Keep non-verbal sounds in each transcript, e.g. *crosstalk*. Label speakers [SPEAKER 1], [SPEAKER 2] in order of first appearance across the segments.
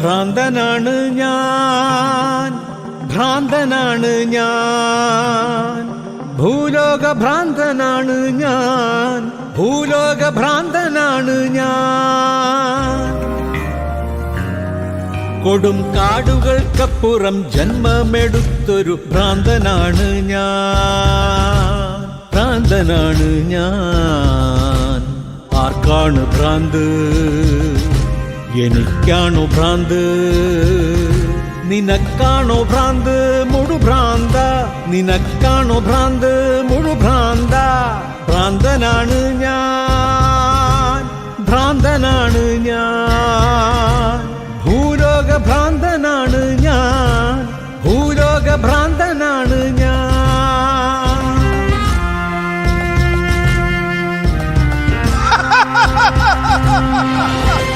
[SPEAKER 1] ഭ്രാന്തനാണ് ഞാൻ. ഭ്രാന്തനാണ് ഞാൻ. ഭൂലോക ഭ്രാന്തനാണ് ഞാൻ. ഭൂലോക ഭ്രാന്തനാണ് ഞാൻ. കൊടും കാടുകൾക്കപ്പുറം ജന്മമെടുത്തൊരു ഭ്രാന്തനാണ് ഞാൻ. ഭ്രാന്തനാണ് ഞാൻ. ആർക്കാണ് ഭ്രാന്ത്? എനിക്കാണോ ഭ്രാന്ത്? നിനക്കാണോ ഭ്രാന്ത്? മുഴു ഭ്രാന്ത. നിനക്കാണോ ഭ്രാന്ത്? മുഴു ഭ്രാന്ത. ഭ്രാന്തനാണ് ഞാൻ. ഭ്രാന്തനാണ് ഞാൻ. ഭൂലോക ഭ്രാന്തനാണ് ഞാൻ. ഭൂലോക ഭ്രാന്തനാണ് ഞാൻ. *laughs*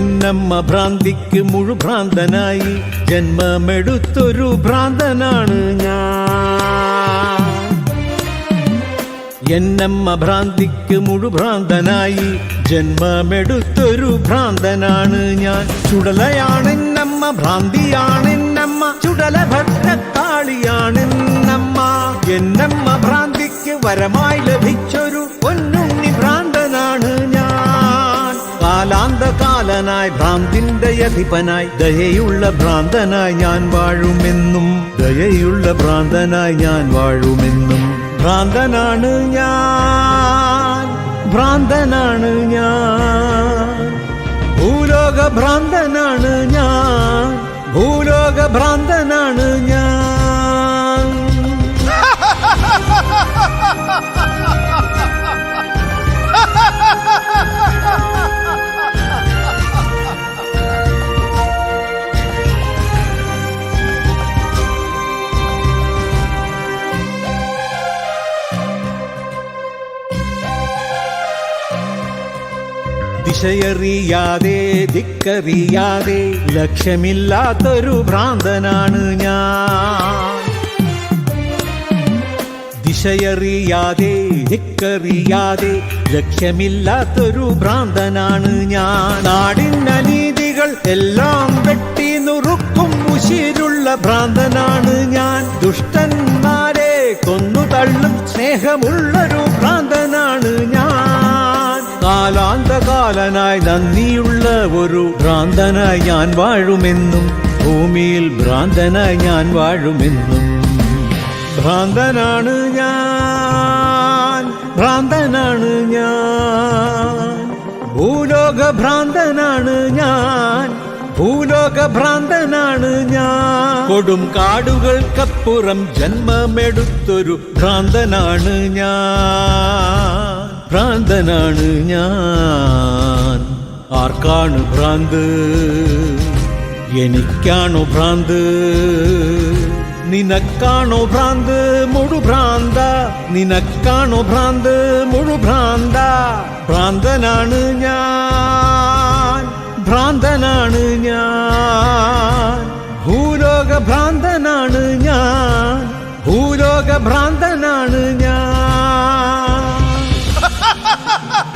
[SPEAKER 1] എന്നമ്മ ഭ്രാന്തിക്ക് മുഴുഭ്രാന്തനായി ജന്മമെടുത്തൊരു ഭ്രാന്തനാണ് ഞാൻ. എന്നമ്മ ഭ്രാന്തിക്ക് മുഴുഭ്രാന്തനായി ജന്മമെടുത്തൊരു ഭ്രാന്തനാണ് ഞാൻ. ചുടലയാണെന്നമ്മ ഭ്രാന്തിയാണെന്നമ്മ ചുടല ഭട്ടക്കാളിയാണെന്നമ്മ എന്നമ്മ ഭ്രാന്തിക്ക് വരമായി ലഭിച്ചൊരു പൊന്നുണ്ണി കാലാന്തകാലനായി ഭ്രാന്തിന്റെ അധിപനായി ദയയുള്ള ഭ്രാന്തനായി ഞാൻ വാഴുമെന്നും ദയയുള്ള ഭ്രാന്തനായി ഞാൻ വാഴുമെന്നും. ഭ്രാന്തനാണ് ഞാൻ ഭ്രാന്തനാണ് ഞാൻ. ഭൂലോക ഭ്രാന്തനാണ് ഞാൻ ഭൂലോക ഭ്രാന്തനാണ് ഞാൻ. *laughs* ദിശയറിയാതെ ദിക്കറിയാതെ ലക്ഷ്യമില്ലാത്തൊരു ഭ്രാന്തനാണ് ഞാൻ. ദിശയറിയാതെ ദിക്കറിയാതെ ലക്ഷ്യമില്ലാത്തൊരു ഭ്രാന്തനാണ് ഞാൻ. നാടിനീതികൾ എല്ലാം വെട്ടി നുറുക്കും ഉശിരുള്ള ഭ്രാന്തനാണ് ഞാൻ. ദുഷ്ടന്മാരെ കൊന്നു തള്ളും സ്നേഹമുള്ളൊരു കാലാന്തകാലനായി നന്ദിയുള്ള ഒരു ഭ്രാന്തനായി ഞാൻ വാഴുമെന്നും ഭൂമിയിൽ ഭ്രാന്തനായി ഞാൻ വാഴുമെന്നും. ഭ്രാന്തനാണ് ഞാൻ ഭ്രാന്തനാണ് ഞാൻ. ഭൂലോക ഭ്രാന്തനാണ് ഞാൻ ഭൂലോക ഭ്രാന്തനാണ് ഞാൻ. കൊടും കാടുകൾക്കപ്പുറം ജന്മമെടുത്തൊരു ഭ്രാന്തനാണ് ഞാൻ. ഭ്രാന്തനാണ് ഞാൻ. ആർക്കാണ് ഭ്രാന്ത്? എനിക്കാണോ ഭ്രാന്ത്? നിനക്കാണോ ഭ്രാന്ത്? മുഴു ഭ്രാന്ത. നിനക്കാണോ ഭ്രാന്ത്? മുഴു ഭ്രാന്ത. ഭ്രാന്തനാണ് ഞാൻ. ഭ്രാന്തനാണ് ഞാൻ. ഭൂലോക ഭ്രാന്തനാണ് ഞാൻ. ഭൂലോക ഭ്രാന്തനാണ്